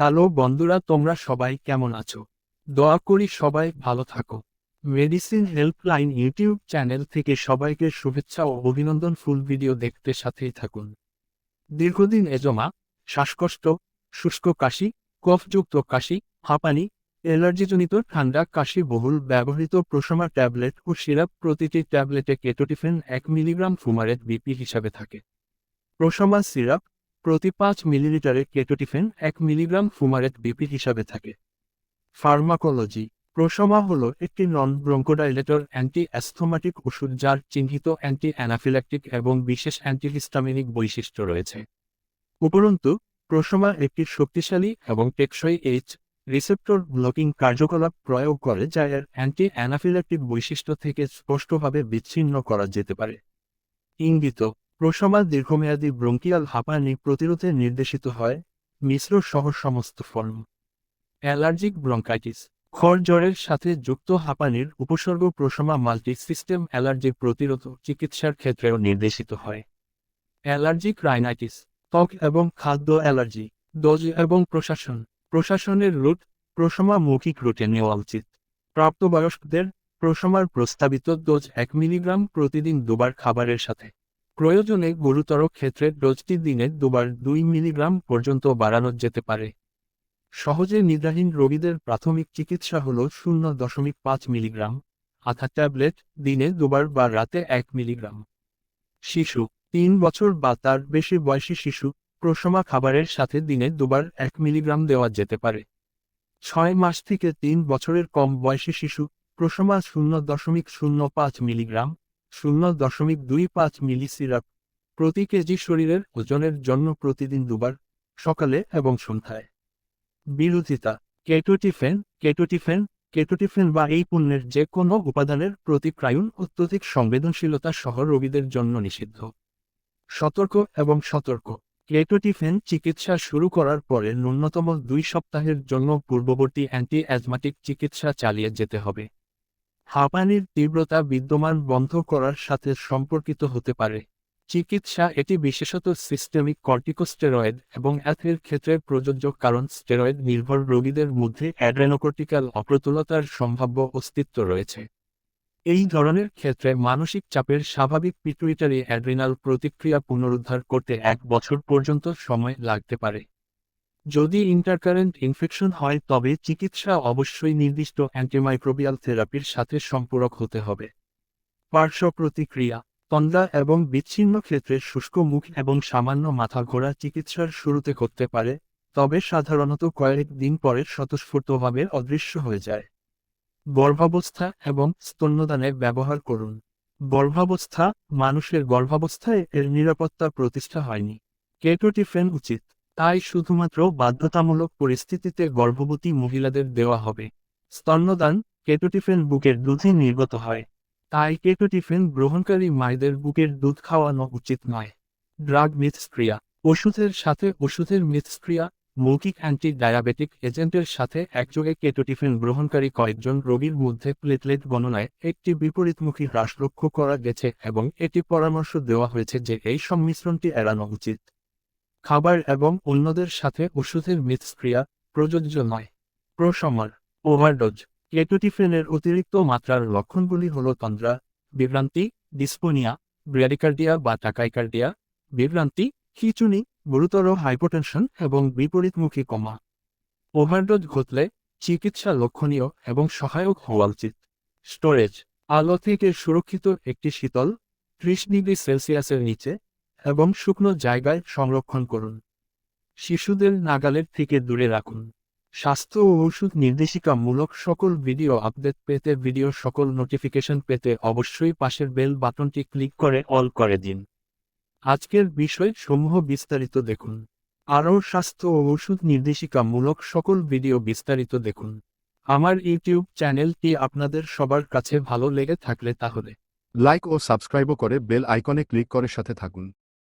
Hello বন্ধুরা, তোমরা সবাই কেমন আছো? দোয়া করি সবাই ভালো থাকো। মেডিসিন হেল্পলাইন ইউটিউব চ্যানেল থেকে সবাইকে শুভেচ্ছা ও অভিনন্দন ফুল ভিডিও দেখতে সাথেই থাকুন। দীর্ঘদিন এজমা, শ্বাসকষ্ট, শুষ্ক কাশি, কফযুক্ত কাশি, হাঁপানি, অ্যালার্জিজনিত ঠান্ডা কাশি বহুল ব্যবহৃত প্রসমা ট্যাবলেট ও সিরাপ প্রতিটি ট্যাবলেটে কেটোটিফেন এক মিলিগ্রাম ফুমারেট বিপি হিসাবে থাকে। প্রসমা সিরাপ প্রতি পাঁচ মিলিলিটারে কেটোটিফেন এক মিলিগ্রাম ফুমারেট বিপি হিসাবে থাকে। ফার্মাকোলজি প্রসমা হল একটি নন ব্রঙ্কোডাইলেটর অ্যান্টি অ্যাস্থমাটিক ওষুধ যার চিহ্নিত অ্যান্টি অ্যানাফিল্যাকটিক এবং বিশেষ অ্যান্টিহিস্টামিনিক বৈশিষ্ট্য রয়েছে। উপরন্তু প্রসমা একটি শক্তিশালী এবং টেকসই এইচ রিসেপ্টর ব্লকিং কার্যকলাপ প্রয়োগ করে যা এর অ্যান্টি অ্যানাফিল্যাকটিক বৈশিষ্ট্য থেকে স্পষ্টভাবে বিচ্ছিন্ন করা যেতে পারে। ইঙ্গিত প্রশমা দীর্ঘমেয়াদী ব্রঙ্কিয়াল হাঁপানি প্রতিরোধে নির্দেশিত হয়, মিশ্র সহ সমস্ত ফর্ম। Allergic bronchitis. খড় জ্বরের সাথে যুক্ত হাঁপানির উপসর্গ প্রসমা মাল্টি সিস্টেম অ্যালার্জি প্রতিরোধ চিকিৎসার ক্ষেত্রেও নির্দেশিত হয়। Allergic rhinitis. ত্বক এবং খাদ্য অ্যালার্জি। ডোজ এবং প্রশাসন। প্রশাসনের রুট প্রসমা মৌখিক রুটে নেওয়া উচিত। প্রাপ্তবয়স্কদের প্রসমার প্রস্তাবিত ডোজ এক মিলিগ্রাম প্রতিদিন দুবার খাবারের সাথে। প্রয়োজনে গুরুতর ক্ষেত্রে ডোজটি দিনে দুবার দুই মিলিগ্রাম পর্যন্ত বাড়ানো যেতে পারে। সহজে নিদ্রাহীন রোগীদের প্রাথমিক চিকিৎসা হল শূন্য দশমিক পাঁচ মিলিগ্রাম, আধা ট্যাবলেট দিনে দুবার বা রাতে এক মিলিগ্রাম। শিশু, তিন বছর বা তার বেশি বয়সী শিশু প্রশমা খাবারের সাথে দিনে দুবার এক মিলিগ্রাম দেওয়া যেতে পারে। ছয় মাস থেকে তিন বছরের কম বয়সী শিশু প্রশমা শূন্য দশমিক শূন্য পাঁচ মিলিগ্রাম শূন্য দশমিক দুই পাঁচ মিলি সিরাপ প্রতি কেজি শরীরের ওজনের জন্য প্রতিদিন দুবার, সকালে এবং সন্ধ্যায়। বিরোধিতা, কেটোটিফেন কেটোটিফেন কেটোটিফেন বা এই পণ্যের যে কোনো উপাদানের প্রতি ক্রায়ুন অত্যধিক সংবেদনশীলতা সহ রোগীদের জন্য নিষিদ্ধ। সতর্ক এবং সতর্ক, কেটোটিফেন চিকিৎসা শুরু করার পরে ন্যূনতম দুই সপ্তাহের জন্য পূর্ববর্তী অ্যান্টি অ্যাজমাটিক চিকিৎসা চালিয়ে যেতে হবে। হাঁপানির তীব্রতা বিদ্যমান বন্ধ করার সাথে সম্পর্কিত হতে পারে। চিকিৎসা এটি বিশেষত সিস্টেমিক কর্টিকোস্টেরয়েড এবং অ্যাথের ক্ষেত্রে প্রযোজ্য কারণ স্টেরয়েড নির্ভর রোগীদের মধ্যে অ্যাড্রেনোকর্টিক্যাল অপ্রতুলতার সম্ভাব্য অস্তিত্ব রয়েছে। এই ধরনের ক্ষেত্রে মানসিক চাপের স্বাভাবিক পিটুইটারি অ্যাড্রিনাল প্রতিক্রিয়া পুনরুদ্ধার করতে এক বছর পর্যন্ত সময় লাগতে পারে। যদি ইন্টারকারেন্ট ইনফেকশন হয়, তবে চিকিৎসা অবশ্যই নির্দিষ্ট অ্যান্টিমাইক্রোবিয়াল থেরাপির সাথে সম্পূরক হতে হবে। পার্শ্ব প্রতিক্রিয়া, তন্দ্রা এবং বিচ্ছিন্ন ক্ষেত্রে শুষ্ক মুখ এবং সামান্য মাথা ঘোরা চিকিৎসার শুরুতে করতে পারে, তবে সাধারণত কয়েক দিন পরে স্বতঃস্ফূর্তভাবে অদৃশ্য হয়ে যায়। গর্ভাবস্থা এবং স্তন্যদানে ব্যবহার করুন। গর্ভাবস্থা, মানুষের গর্ভাবস্থায় এর নিরাপত্তা প্রতিষ্ঠা হয়নি। কেটোটিফেন উচিত। তাই শুধুমাত্র বাধ্যতামূলক পরিস্থিতিতে গর্ভবতী মহিলাদের দেওয়া হবে। স্তন্যদান কেটোটিফেন বুকের দুধে নির্গত হয়। তাই কেটোটিফেন গ্রহণকারী মায়েদের বুকের দুধ খাওয়ানো উচিত নয়। ড্রাগ মিথস্ক্রিয়া, ওষুধের সাথে ওষুধের মিথস্ক্রিয়া, মৌখিক অ্যান্টি ডায়াবেটিক এজেন্টের সাথে একযোগে কেটোটিফেন গ্রহণকারী কয়েকজন রোগীর মধ্যে প্লেটলেট গণনায় একটি বিপরীতমুখী হ্রাস লক্ষ্য করা গেছে এবং এটি পরামর্শ দেওয়া হয়েছে যে এই সংমিশ্রণটি এড়ানো উচিত। খাবার এবং অন্যদের সাথে ওষুধের মিথস্ক্রিয়া, প্রযোজ্য নয়। প্রসমার, ওভারডোজ কেটোটিফেনের অতিরিক্ত মাত্রার লক্ষণগুলি হল তন্দ্রা, বিভ্রান্তি, ডিসপোনিয়া, ব্র্যাডিকার্ডিয়া বা টাকাইকার্ডিয়া, বিভ্রান্তি, খিচুনি, গুরুতর হাইপোটেনশন এবং বিপরীতমুখী কমা। ওভারডোজ ঘটলে চিকিৎসা লক্ষণীয় এবং সহায়ক হওয়া উচিত। স্টোরেজ, আলো থেকে সুরক্ষিত একটি শীতল, ত্রিশ ডিগ্রি সেলসিয়াসের নিচে এবং শুকনো জায়গায় সংরক্ষণ করুন। শিশুদের নাগালের থেকে দূরে রাখুন। স্বাস্থ্য ও ওষুধ নির্দেশিকামূলক সকল ভিডিও আপডেট পেতে ভিডিও সকল নোটিফিকেশন পেতে অবশ্যই পাশের বেল বাটনটি ক্লিক করে অল করে দিন। আজকের বিষয় সমূহ বিস্তারিত দেখুন। আরও স্বাস্থ্য ও ওষুধ নির্দেশিকামূলক সকল ভিডিও বিস্তারিত দেখুন। আমার ইউটিউব চ্যানেলটি আপনাদের সবার কাছে ভালো লেগে থাকলে তাহলে লাইক ও সাবস্ক্রাইবও করে বেল আইকনে ক্লিক করে সাথে থাকুন।